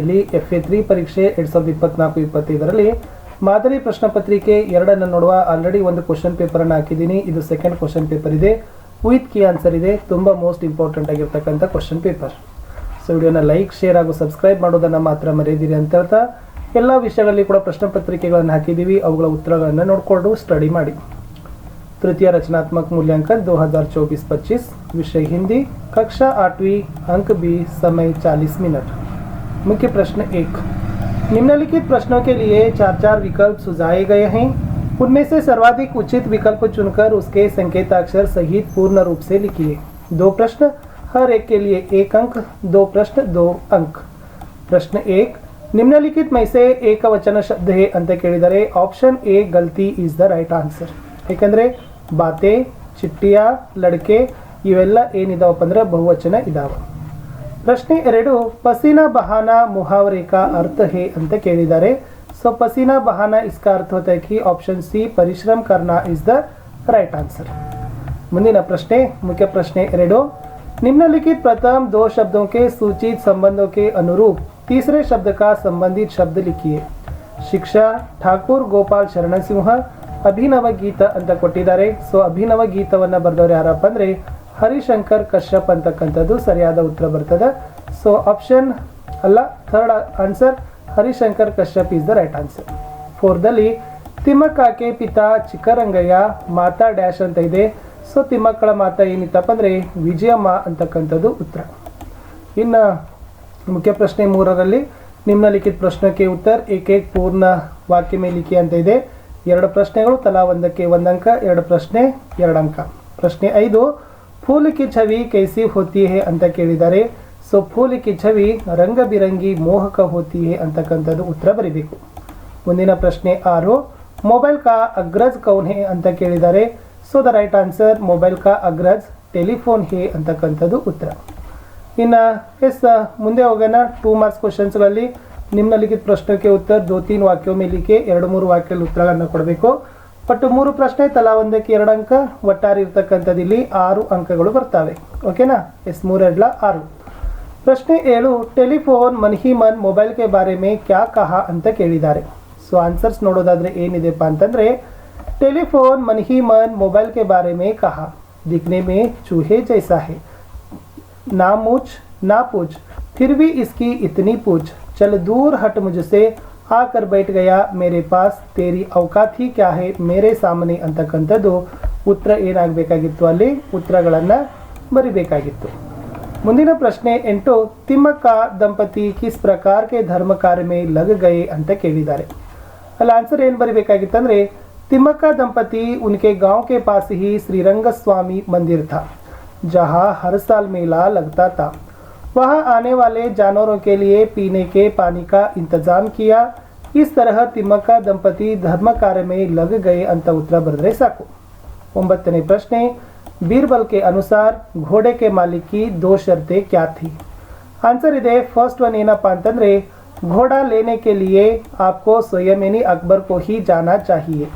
ಇಲ್ಲಿ F A three ಪರೀಕ್ಷೆ ಎರಡ್ ಸಾವಿರದ ಇಪ್ಪತ್ನಾಲ್ಕು ಇಪ್ಪತ್ತೈದರಲ್ಲಿ ಮಾದರಿ ಪ್ರಶ್ನೆ ಪತ್ರಿಕೆ ಎರಡನ್ನು ನೋಡುವ ಆಲ್ರೆಡಿ ಒಂದು ಕ್ವಶನ್ ಪೇಪರ್ ಅನ್ನು ಹಾಕಿದ್ದೀನಿ ಇದು ಸೆಕೆಂಡ್ ಕ್ವಶನ್ ಪೇಪರ್ ಇದೆ ವಿತ್ ಕೀ ಆನ್ಸರ್ ಇದೆ ತುಂಬ ಮೋಸ್ಟ್ ಇಂಪಾರ್ಟೆಂಟ್ ಆಗಿರ್ತಕ್ಕಂಥ ಕ್ವಶನ್ ಪೇಪರ್ ಸೊ ವಿಡಿಯೋನ ಲೈಕ್ ಶೇರ್ ಹಾಗೂ ಸಬ್ಸ್ಕ್ರೈಬ್ ಮಾಡೋದನ್ನು ಮಾತ್ರ ಮರೆಯದಿರಿ ಅಂತ ಹೇಳ್ತಾ ಎಲ್ಲ ವಿಷಯಗಳಲ್ಲಿ ಕೂಡ ಪ್ರಶ್ನೆ ಪತ್ರಿಕೆಗಳನ್ನು ಹಾಕಿದ್ದೀವಿ ಅವುಗಳ ಉತ್ತರಗಳನ್ನು ನೋಡಿಕೊಂಡು ಸ್ಟಡಿ ಮಾಡಿ तृतीय रचनात्मक मूल्यांकन 2024-25 विषय हिंदी कक्षा आठवीं अंक बी समय 40 मिनट मुख्य प्रश्न एक निम्नलिखित प्रश्नों के लिए चार चार विकल्प सुझाए गए हैं उनमें से सर्वाधिक उचित विकल्प चुनकर उसके संकेताक्षर सहित पूर्ण रूप से लिखिए दो प्रश्न हर एक के लिए एक अंक दो प्रश्न दो अंक ಪ್ರಶ್ನೆ ಏಕ್ ನಿಮ್ನಲಿಖಿತ್ ಮೈಸೆ ಏಕವಚನ ಶಬ್ದ ಹೇ ಅಂತ ಕೇಳಿದರೆ option A ಗಲ್ತಿ is the right answer ಯಾಕಂದ್ರೆ ಬಾತೆ ಚಿಟ್ಟಿಯ ಲಡ್ಕೆ ಇವೆಲ್ಲ ಏನಿದಾವಪ್ಪ ಅಂದ್ರೆ ಬಹುವಚನ ಇದಾವ ಪ್ರಶ್ನೆ ಎರಡು ಪಸೀನಾ ಬಹಾನ ಮುಹಾವರೆ ಕಾ ಅರ್ಥ ಹೇ ಅಂತ ಕೇಳಿದ್ದಾರೆ ಸೊ ಪಸೀನಾ ಬಹಾನ ಇಸ್ಕಾ ಅರ್ಥ ಹೋತಾ है कि ऑप्शन सी ಪರಿಶ್ರಮ करना इज द ರೈಟ್ ಆನ್ಸರ್ ಮುಂದಿನ ಪ್ರಶ್ನೆ ಮುಖ್ಯ ಪ್ರಶ್ನೆ ಎರಡು निम्नलिखित प्रथम दो शब्दों के सूचित संबंधों के अनुरूप तीसरे शब्द का संबंधित शब्द लिखिए ಶಿಕ್ಷಾ ಠಾಕೂರ್ ಗೋಪಾಲ್ ಶರಣ ಸಿಂಹ ಅಭಿನವ ಗೀತ ಅಂತ ಕೊಟ್ಟಿದ್ದಾರೆ ಸೊ ಅಭಿನವ ಗೀತವನ್ನ ಬರೆದವ್ರು ಯಾರಪ್ಪ ಅಂದ್ರೆ ಹರಿಶಂಕರ್ ಕಶ್ಯಪ್ ಅಂತಕ್ಕಂಥದ್ದು ಸರಿಯಾದ ಉತ್ತರ ಬರ್ತದೆ. ಸೊ ಆಪ್ಷನ್ ಅಲ್ಲ third answer Harishankar Kashyap is the right answer ಫೋರ್ದಲ್ಲಿ ತಿಮ್ಮಕ್ಕಾಕೆ ಪಿತಾ ಚಿಕ್ಕರಂಗಯ್ಯ ಮಾತಾ ಡ್ಯಾಶ್ ಅಂತ ಇದೆ. ಸೊ ತಿಮ್ಮಕ್ಕಳ ಮಾತಾ ಏನಿತ್ತಪ್ಪ ಅಂದರೆ ವಿಜಯಮ್ಮ ಅಂತಕ್ಕಂಥದ್ದು ಉತ್ತರ. ಇನ್ನು ಮುಖ್ಯ ಪ್ರಶ್ನೆ ಮೂರರಲ್ಲಿ ನಿಮ್ನಲಿಖಿತ ಪ್ರಶ್ನೆಗೆ ಉತ್ತರ ಏಕೈಕ ಪೂರ್ಣ ವಾಕ್ಯ ಮೇಲಿಕೆ ಅಂತ ಇದೆ. ಎರಡು ಪ್ರಶ್ನೆಗಳು, ತಲಾ ಒಂದಕ್ಕೆ ಒಂದಂಕ, ಎರಡು ಪ್ರಶ್ನೆ ಎರಡು ಅಂಕ ಪ್ರಶ್ನೆ ಐದು ಫೂಲ್ ಕಿ ಛವಿ ಕೈಸಿ ಹೋತಿ ಹೇ ಅಂತ ಕೇಳಿದ್ದಾರೆ ಸೊ ಫೂಲ್ ಕಿ ಛವಿ ರಂಗ ಬಿರಂಗಿ ಮೋಹಕ ಹೋತಿ ಹೇ ಅಂತಕ್ಕಂಥದ್ದು ಉತ್ತರ ಬರೀಬೇಕು. ಮುಂದಿನ ಪ್ರಶ್ನೆ ಆರು, ಮೊಬೈಲ್ ಕಾ ಅಗ್ರಜ್ ಕೌನ್ ಹೇ ಅಂತ ಕೇಳಿದ್ದಾರೆ so the right answer mobile ಕಾ ಅಗ್ರಜ್ ಟೆಲಿಫೋನ್ ಹೇ ಅಂತಕ್ಕಂಥದ್ದು ಉತ್ತರ. ಇನ್ನು ಎಸ್ ಮುಂದೆ ಹೋಗೋಣ. ಟೂ ಮಾರ್ಕ್ಸ್ ಕ್ವಶನ್ಸ್ಗಳಲ್ಲಿ ನಿಮ್ನಲಿಖಿತ ಪ್ರಶ್ನೆಗೆ ಉತ್ತರ ದೋ ತೀನ್ ವಾಕ್ಯೋ ಮೇಲಿಕೆ ಎರಡು ಮೂರು ವಾಕ್ಯದಲ್ಲಿ ಉತ್ತರಗಳನ್ನು ಕೊಡಬೇಕು. ಒಟ್ಟು ಮೂರು ಪ್ರಶ್ನೆ ತಲಾ ಒಂದಕ್ಕೆ ಎರಡು ಅಂಕ ಒಟ್ಟಾರೆ ಇರತಕ್ಕಂಥದ್ದು ಇಲ್ಲಿ ಆರು ಅಂಕಗಳು ಬರ್ತವೆ. ಓಕೆನಾ? ಎಸ್ ಮೂರೆರಡ್ಲ ಆರು. ಪ್ರಶ್ನೆ ಏಳು, ಟೆಲಿಫೋನ್ ಮನ್ಹಿ ಮನ್ ಮೊಬೈಲ್ಗೆ ಬಾರೆ ಮೇ ಕ್ಯಾ ಕಹಾ ಅಂತ ಕೇಳಿದ್ದಾರೆ. ಸೊ ಆನ್ಸರ್ಸ್ ನೋಡೋದಾದರೆ ಏನಿದೆಪ್ಪ ಅಂತಂದರೆ, ಟೆಲಿಫೋನ್ ಮನ್ಹಿ ಮನ್ ಮೊಬೈಲ್ಗೆ ಬಾರೆ ಮೇ ಕಹ. ದಿಗ್ನೆ ಮೇ ಚೂಹೆ ಜೈಸಾ ಹೇ. ನಾ ಮೂಚ್ ನಾ ಪೂಜ್. ಫಿರ್ ಭಿ ಇಸ್ಕಿ ಇತ್ನಿ ಪೂಜ್. ಚಲ್ ದೂರ್ ಹಟ್ ಮುಜಸೆ आकर बैठ गया मेरे पास तेरी औकात ही क्या है मेरे ಸಾಮನೆ ಅಂತಕ್ಕಂಥದ್ದು ಉತ್ತರ ಏನಾಗಬೇಕಾಗಿತ್ತು ಅಲ್ಲಿ ಉತ್ತರಗಳನ್ನು ಬರಿಬೇಕಾಗಿತ್ತು ಮುಂದಿನ ಪ್ರಶ್ನೆ ಎಂಟು ತಿಮ್ಮಕ್ಕ ದಂಪತಿ ಕಿಸ್ ಪ್ರಕಾರ ಕೆ ಧರ್ಮ ಕಾರ್ಯ ಮೇ ಲಗ್ ಗಯೆ ಅಂತ ಕೇಳಿದ್ದಾರೆ ಅಲ್ಲಿ ಆನ್ಸರ್ ಏನು ಬರಿಬೇಕಾಗಿತ್ತಂದ್ರೆ ತಿಮ್ಮಕ್ಕ ದಂಪತಿ ಉನ್ಕೆ गांव के पास ही श्रीरंग स्वामी मंदिर था जहां हर साल मेला लगता था वहां आने वाले जानवरों के लिए पीने के पानी का इंतजाम किया इस तरह ತಿಮ್ಮಕ್ಕ ದಂಪತಿ ಧರ್ಮ ಕಾರ್ಯ में लग गए ಅಂತ ಉತ್ತರ ಬರೆದ್ರೆ ಸಾಕು ಒಂಬತ್ತನೇ ಪ್ರಶ್ನೆ ಬೀರ್ಬಲ್ के अनुसार घोड़े के मालिक की दो शर्तें क्या थी ಆನ್ಸರ್ ಇದೆ ಫಸ್ಟ್ ಒನ್ ಏನಪ್ಪ ಅಂತಂದ್ರೆ घोड़ा लेने के लिए आपको स्वयं यानी अकबर को ही जाना चाहिए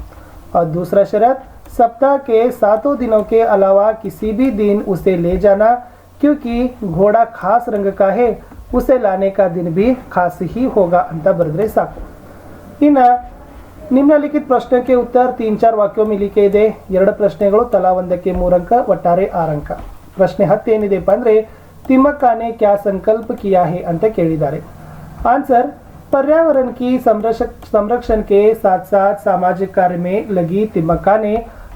और दूसरा शर्त सप्ताह के सातों दिनों के अलावा किसी भी दिन उसे ले जाना क्योंकि घोड़ा खास रंग का है उसे लाने का दिन भी खास ही होगा ಅಂತ ಬರೆದ್ರೆ ಸಾಕು ಇನ್ನು ನಿಮ್ನಲಿಖಿತ ಪ್ರಶ್ನೆಗೆ ಉತ್ತರ ತೀನ್ ಚಾರ್ ವಾಕ್ಯೋ ಮಿಲಿಕೆ ಇದೆ ಎರಡು ಪ್ರಶ್ನೆಗಳು ತಲಾ ಒಂದಕ್ಕೆ ಮೂರಂಕ ಒಟ್ಟಾರೆ ಆರಂಕ ಪ್ರಶ್ನೆ ಹತ್ತು ಏನಿದೆಪ್ಪ ಅಂದ್ರೆ ತಿಮ್ಮಕ್ಕಾನೆ ಕ್ಯಾ ಸಂಕಲ್ಪ ಕಿಯಾ ಹೇ ಅಂತ ಕೇಳಿದ್ದಾರೆ आंसर पर्यावरण की संरक्षक संरक्षण के साथ साथ सामाजिक कार्य में लगी तिमक्का ने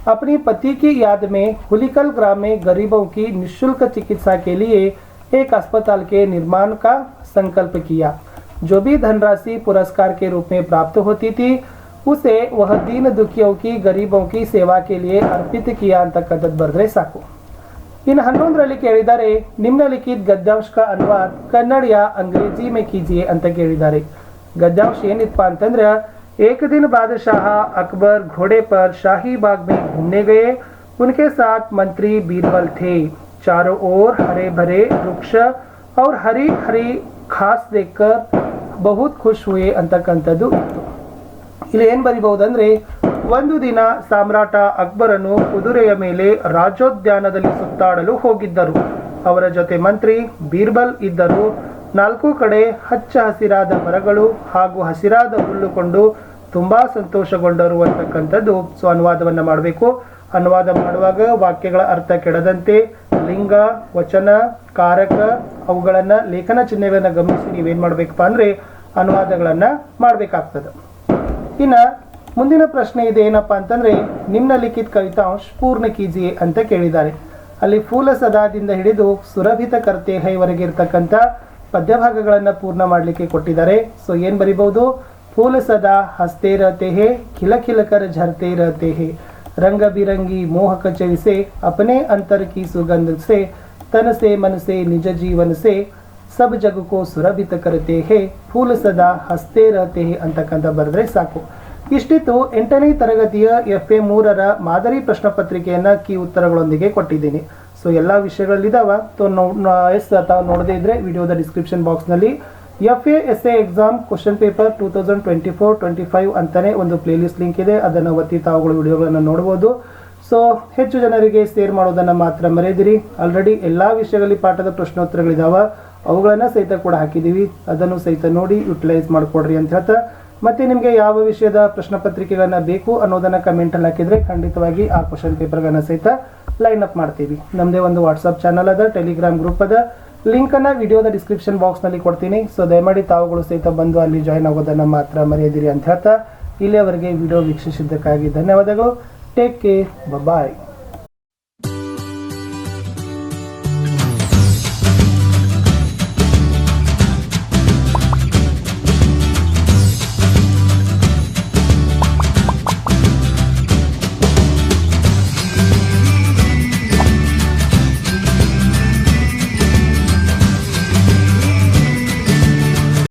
अपनी पति की याद में हुलिकल ग्राम में गरीबों की निशुल्क चिकित्सा के लिए एक अस्पताल के निर्माण का संकल्प किया जो भी धनराशि पुरस्कार के रूप में प्राप्त होती थी उसे वह दीन दुखियों की गरीबों की सेवा के लिए अर्पित किया ಅಂತಕ್ಕಂಥದ್ದು ಬರೆದ್ರೆ ಸಾಕು ಇನ್ನು ಹನ್ನೊಂದರಲ್ಲಿ ಕೇಳಿದ್ದಾರೆ ನಿಮ್ನಲಿಖಿತ ಗದ್ಯಾಂಶ का अनुवाद कन्नड़ या अंग्रेजी में कीजिए ಅಂತ ಕೇಳಿದ್ದಾರೆ ಗದ್ಯಾಂಶ ಏನಿತ್ತಪ್ಪ ಅಂತಂದ್ರೆ एक दिन बादशाह अकबर घोड़े पर शाही बाग में घूमने गए उनके साथ मंत्री बीरबल थे चारों ओर हरे भरे वृक्ष और हरी हरी घास देखकर बहुत खुश हुए ಅಂತಕ್ಕಂಥದ್ದು ಇತ್ತು ಇಲ್ಲಿ ಏನ್ ಬರಿಬಹುದಂದ್ರೆ ಒಂದು ದಿನ ಸಾಮ್ರಾಟ ಅಕ್ಬರನು ಕುದುರೆಯ ಮೇಲೆ ರಾಜೋದ್ಯಾನದಲ್ಲಿ ಸುತ್ತಾಡಲು ಹೋಗಿದ್ದರು ಅವರ ಜೊತೆ ಮಂತ್ರಿ ಬೀರ್ಬಲ್ ಇದ್ದರು ನಾಲ್ಕು ಕಡೆ ಹಚ್ಚ ಹಸಿರಾದ ಮರಗಳು ಹಾಗೂ ಹಸಿರಾದ ಹುಲ್ಲು ಕೊಂಡು ತುಂಬಾ ಸಂತೋಷಗೊಂಡರು ಅಂತಕ್ಕಂಥದ್ದು ಸೊ ಅನುವಾದವನ್ನು ಮಾಡಬೇಕು. ಅನುವಾದ ಮಾಡುವಾಗ ವಾಕ್ಯಗಳ ಅರ್ಥ ಕೆಡದಂತೆ ಲಿಂಗ, ವಚನ, ಕಾರಕ ಅವುಗಳನ್ನು ಲೇಖನ ಚಿಹ್ನೆಗಳನ್ನು ಗಮನಿಸಿ ನೀವೇನು ಮಾಡ್ಬೇಕಪ್ಪ ಅಂದ್ರೆ ಅನುವಾದಗಳನ್ನು ಮಾಡ್ಬೇಕಾಗ್ತದೆ. ಇನ್ನ ಮುಂದಿನ ಪ್ರಶ್ನೆ ಇದೆ ಏನಪ್ಪಾ ಅಂತಂದ್ರೆ ನಿಮ್ಮ ಲಿಖಿತ ಕವಿತಾಂಶ ಪೂರ್ಣ ಕೀಜಿಯೆ ಅಂತ ಕೇಳಿದ್ದಾರೆ. ಅಲ್ಲಿ ಫೂಲ ಸದಾದಿಂದ ಹಿಡಿದು ಸುರಭಿತ ಕರ್ತೆ ಇರ್ತಕ್ಕಂಥ ಪದ್ಯಭಾಗಗಳನ್ನು ಪೂರ್ಣ ಮಾಡಲಿಕ್ಕೆ ಕೊಟ್ಟಿದ್ದಾರೆ. ಸೊ ಏನು ಬರಿಬಹುದು? ಫೂಲ ಸದಾ ಹಸ್ತೆ ರತೆ ಖಿಲ ಖಿಲಕರ ಝರ್ತೆ ರತೆ ರಂಗ ಬಿರಂಗಿ ಮೋಹಕ ಚವಿಸೆ ಅಪನೆ ಅಂತರ ಕಿ ಸುಗಂಧ ಸೆ ತನಸೆ ಮನಸೆ ನಿಜ ಜೀವನ ಸೆ ಸಬ್ ಜಗಕ್ಕೋ ಸುರಭಿತ ಕರತೆ ಹೇ ಫೂಲ ಸದಾ ಹಸ್ತೆ ರತೆ ಹೇ ಅಂತಕ್ಕಂಥ ಬರೆದ್ರೆ ಸಾಕು. ಇಷ್ಟಿತ್ತು ಎಂಟನೇ ತರಗತಿಯ ಎಫ್ ಎ ಮೂರರ ಮಾದರಿ ಪ್ರಶ್ನೆ ಪತ್ರಿಕೆಯನ್ನು ಕಿ ಉತ್ತರಗಳೊಂದಿಗೆ ಕೊಟ್ಟಿದ್ದೀನಿ. ಸೊ ಎಲ್ಲ ವಿಷಯಗಳಿದ್ದಾವೆ ಸೊ ಎಸ್ ತಾವು ನೋಡದೇ ಇದ್ರೆ ವಿಡಿಯೋದ ಡಿಸ್ಕ್ರಿಪ್ಷನ್ ಬಾಕ್ಸ್ನಲ್ಲಿ F A S A exam question paper two thousand twenty four twenty five ಅಂತಲೇ ಒಂದು ಪ್ಲೇಲಿಸ್ಟ್ ಲಿಂಕ್ ಇದೆ. ಅದನ್ನು ಒತ್ತಿ ತಾವುಗಳು ವಿಡಿಯೋಗಳನ್ನು ನೋಡ್ಬೋದು. ಸೊ ಹೆಚ್ಚು ಜನರಿಗೆ ಸೇರ್ ಮಾಡೋದನ್ನು ಮಾತ್ರ ಮರೆಯದಿರಿ ಆಲ್ರೆಡಿ ಎಲ್ಲ ವಿಷಯಗಳಲ್ಲಿ ಪಾಠದ ಪ್ರಶ್ನೋತ್ತರಗಳಿದಾವ. ಅವುಗಳನ್ನು ಸಹಿತ ಕೂಡ ಹಾಕಿದ್ದೀವಿ ಅದನ್ನು ಸಹಿತ ನೋಡಿ ಯುಟಿಲೈಸ್ ಮಾಡಿಕೊಡ್ರಿ ಅಂತ ಹೇಳ್ತಾ. ಮತ್ತೆ ನಿಮಗೆ ಯಾವ ವಿಷಯದ ಪ್ರಶ್ನೆ ಪತ್ರಿಕೆಗಳನ್ನು ಬೇಕು ಅನ್ನೋದನ್ನು ಕಮೆಂಟಲ್ಲಿ ಹಾಕಿದ್ರೆ ಖಂಡಿತವಾಗಿ ಆ ಕ್ವಶನ್ ಪೇಪರ್ಗಳನ್ನು ಸಹಿತ ಲೈನ್ ಅಪ್ ಮಾಡ್ತೀವಿ. ನಮ್ಮದೇ ಒಂದು ವಾಟ್ಸಪ್ ಚಾನಲ್ ಅದ ಟೆಲಿಗ್ರಾಮ್ ಗ್ರೂಪ್ ಅದ. ಲಿಂಕನ್ನು ವಿಡಿಯೋದ ಡಿಸ್ಕ್ರಿಪ್ಷನ್ ಬಾಕ್ಸ್ನಲ್ಲಿ ಕೊಡ್ತೀನಿ. ಸೊ ದಯಮಾಡಿ ತಾವುಗಳು ಸಹಿತ ಬಂದು ಅಲ್ಲಿ ಜಾಯ್ನ್ ಆಗೋದನ್ನ ಮಾತ್ರ ಮರೆಯದಿರಿ ಅಂತ ಹೇಳ್ತಾ ಇಲ್ಲಿಯವರೆಗೆ ವಿಡಿಯೋ ವೀಕ್ಷಿಸಿದ್ದಕ್ಕಾಗಿ ಧನ್ಯವಾದಗಳು. Take care bye